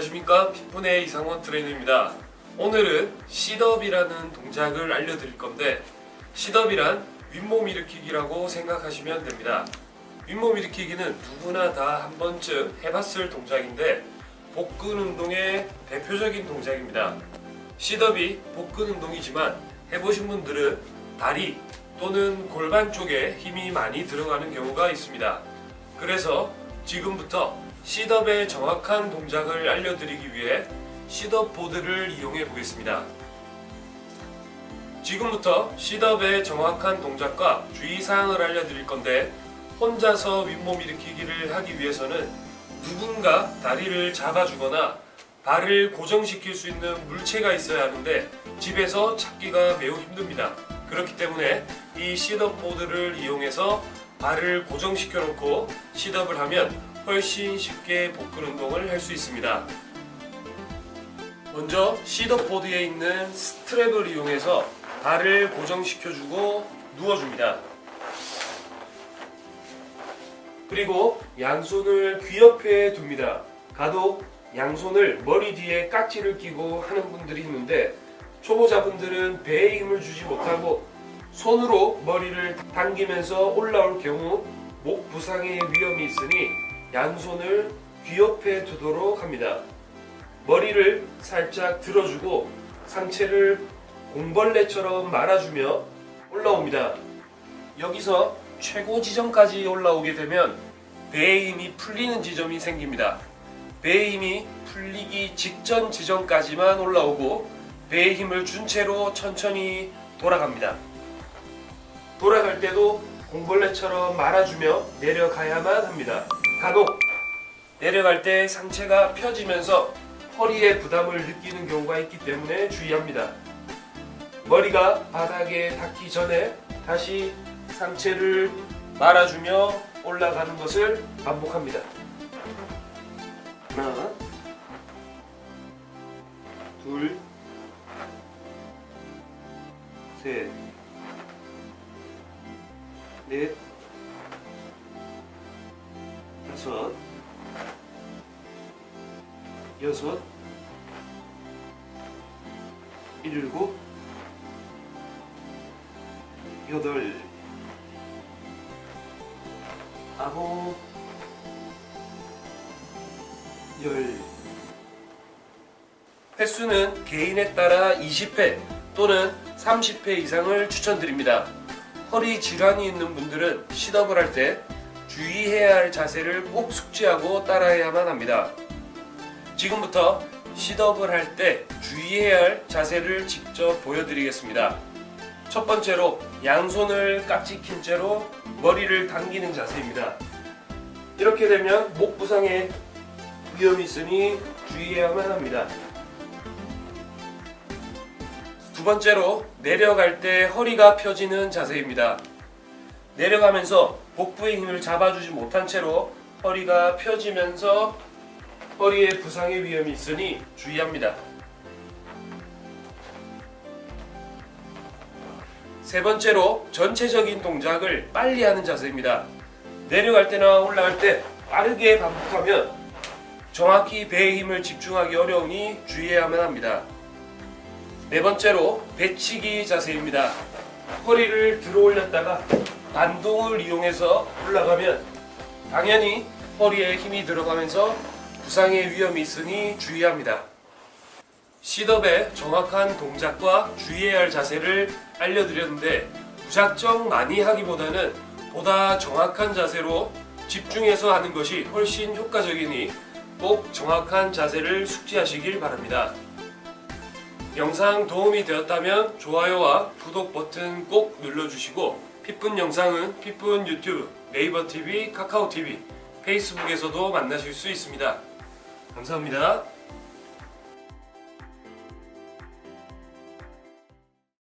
안녕하십니까 핏분의 이상원 트레이너입니다. 오늘은 시덥이라는 동작을 알려드릴 건데 시덥이란 윗몸 일으키기라고 생각하시면 됩니다. 윗몸 일으키기는 누구나 다 한 번쯤 해봤을 동작인데 복근 운동의 대표적인 동작입니다. 시덥이 복근 운동이지만 해보신 분들은 다리 또는 골반 쪽에 힘이 많이 들어가는 경우가 있습니다. 그래서 지금부터 시덥의 정확한 동작을 알려드리기 위해 시덥 보드를 이용해 보겠습니다. 지금부터 시덥의 정확한 동작과 주의사항을 알려드릴 건데 혼자서 윗몸 일으키기를 하기 위해서는 누군가 다리를 잡아주거나 발을 고정시킬 수 있는 물체가 있어야 하는데 집에서 찾기가 매우 힘듭니다. 그렇기 때문에 이 시덥 보드를 이용해서 발을 고정시켜 놓고 시덥을 하면 훨씬 쉽게 복근 운동을 할 수 있습니다. 먼저 시덥 보드에 있는 스트랩을 이용해서 발을 고정시켜주고 누워줍니다. 그리고 양손을 귀 옆에 둡니다. 가독 양손을 머리 뒤에 깍지를 끼고 하는 분들이 있는데 초보자분들은 배에 힘을 주지 못하고 손으로 머리를 당기면서 올라올 경우 목 부상의 위험이 있으니 양손을 귀 옆에 두도록 합니다. 머리를 살짝 들어주고 상체를 공벌레처럼 말아주며 올라옵니다. 여기서 최고 지점까지 올라오게 되면 배의 힘이 풀리는 지점이 생깁니다. 배의 힘이 풀리기 직전 지점까지만 올라오고 배의 힘을 준 채로 천천히 돌아갑니다. 돌아갈 때도 공벌레처럼 말아주며 내려가야만 합니다. 간혹 내려갈 때 상체가 펴지면서 허리에 부담을 느끼는 경우가 있기 때문에 주의합니다. 머리가 바닥에 닿기 전에 다시 상체를 말아주며 올라가는 것을 반복합니다. 하나, 넷, 다섯, 여섯, 일곱, 여덟, 아홉, 열. 횟수는 개인에 따라 20회 또는 30회 이상을 추천드립니다. 허리 질환이 있는 분들은 시덥을 할 때 주의해야 할 자세를 꼭 숙지하고 따라야만 합니다. 지금부터 시덥을 할 때 주의해야 할 자세를 직접 보여드리겠습니다. 첫 번째로 양손을 깍지 낀 채로 머리를 당기는 자세입니다. 이렇게 되면 목 부상에 위험이 있으니 주의해야만 합니다. 두 번째로 내려갈 때 허리가 펴지는 자세입니다. 내려가면서 복부의 힘을 잡아주지 못한 채로 허리가 펴지면서 허리에 부상의 위험이 있으니 주의합니다. 세 번째로 전체적인 동작을 빨리 하는 자세입니다. 내려갈 때나 올라갈 때 빠르게 반복하면 정확히 배의 힘을 집중하기 어려우니 주의해야만 합니다. 네 번째로 배치기 자세입니다. 허리를 들어 올렸다가 반동을 이용해서 올라가면 당연히 허리에 힘이 들어가면서 부상의 위험이 있으니 주의합니다. 시덥의 정확한 동작과 주의해야 할 자세를 알려드렸는데 무작정 많이 하기보다는 보다 정확한 자세로 집중해서 하는 것이 훨씬 효과적이니 꼭 정확한 자세를 숙지하시길 바랍니다. 영상 도움이 되었다면 좋아요와 구독 버튼 꼭 눌러주시고 핏분 영상은 핏분 유튜브, 네이버 TV, 카카오 TV, 페이스북에서도 만나실 수 있습니다. 감사합니다.